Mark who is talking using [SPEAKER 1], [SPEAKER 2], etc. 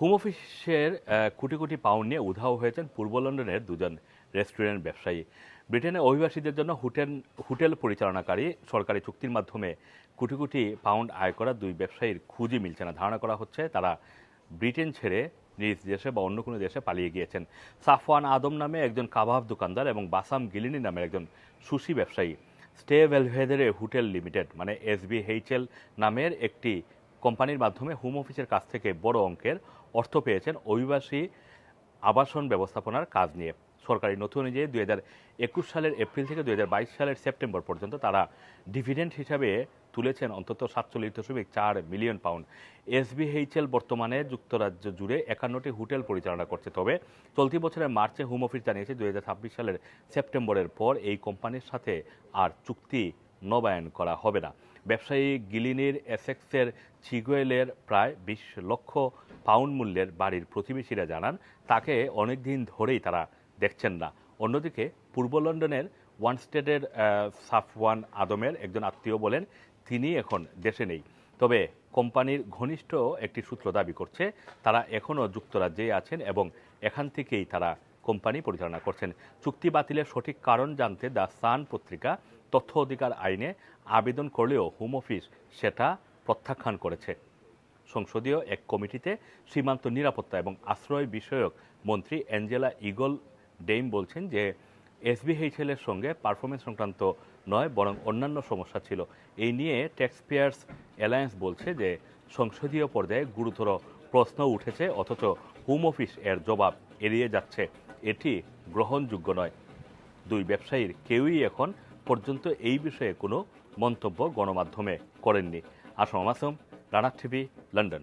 [SPEAKER 1] Home অফিসের crore crore pound নিয়ে উধাও হয়েছেন পূর্ব লন্ডনের দুজন রেস্টুরেন্ট ব্যবসায়ী। ব্রিটেনে অভিবাসীদের জন্য হোটেল হোটেল পরিচালনাকারী সরকারি চুক্তির মাধ্যমে কোটি কোটি পাউন্ড আয় করা দুই ব্যবসায়ীর খুঁজই মিলছে না। ধারণা করা হচ্ছে তারা ব্রিটেন ছেড়ে নিজ দেশে বা অন্য কোনো দেশে পালিয়ে গিয়েছেন। সাফওয়ান আদম নামে একজন কাবাব দোকানদার এবং বাসাম গিলিনি নামের একজন সুশি ব্যবসায়ী। স্টে ভেলভেদারে হোটেল লিমিটেড মানে এসবিএইচএল নামের একটি কোম্পানির মাধ্যমে হোম অফিসের কাছ থেকে বড় অঙ্কের অর্থ পেয়েছেন অভিবাসী আবাসন ব্যবস্থাপনার কাজ নিয়ে। সরকারি নথি অনুযায়ী দুই হাজার একুশ সালের এপ্রিল থেকে দুই হাজার বাইশ সালের সেপ্টেম্বর পর্যন্ত তারা ডিভিডেন্ড হিসাবে তুলেছেন অন্তত সাতচল্লিশ দশমিক চার মিলিয়ন পাউন্ড। এসবিএইচএল বর্তমানে যুক্তরাজ্য জুড়ে একান্নটি হোটেল পরিচালনা করছে। তবে চলতি বছরের মার্চে হোম অফিস জানিয়েছে দুই হাজার ছাব্বিশ সালের সেপ্টেম্বরের পর এই কোম্পানির সাথে আর চুক্তি নবায়ন করা হবে না। ব্যবসায়ী গিলিনির এসেক্সের চিগুয়েলের প্রায় বিশ লক্ষ পাউন্ড মূল্যের বাড়ির প্রতিবেশীরা জানান, তাকে অনেক দিন ধরেই তারা দেখছেন না। অন্যদিকে পূর্ব লন্ডনের ওয়ান স্টেটের সাফওয়ান আদমের একজন আত্মীয় বলেন, তিনি এখন দেশে নেই। তবে কোম্পানির ঘনিষ্ঠ একটি সূত্র দাবি করছে, তারা এখনও যুক্তরাজ্যেই আছেন এবং এখান থেকেই তারা কোম্পানি পরিচালনা করছেন। চুক্তি বাতিলের সঠিক কারণ জানতে দ্য সান পত্রিকা তথ্য অধিকার আইনে আবেদন করলেও হোম অফিস সেটা প্রত্যাখ্যান করেছে। সংসদীয় এক কমিটিতে সীমান্ত নিরাপত্তা এবং আশ্রয় বিষয়ক মন্ত্রী অ্যাঞ্জেলা ইগল ডেইম বলছেন যে এসবিএইচএল এর সঙ্গে পারফরমেন্স সংক্রান্ত নয়, বরং অন্যান্য সমস্যা ছিল। এই নিয়ে ট্যাক্স পেয়ার্স অ্যালায়েন্স বলছে যে, সংসদীয় পর্যায়ে গুরুতর প্রশ্ন উঠেছে, অথচ হোম অফিস এর জবাব এড়িয়ে যাচ্ছে। এটি গ্রহণযোগ্য নয়। দুই ব্যবসায়ীর কেউই এখন পর্যন্ত এই বিষয়ে কোনো মন্তব্য গণমাধ্যমে করেননি। Assam Assam Rana TV London.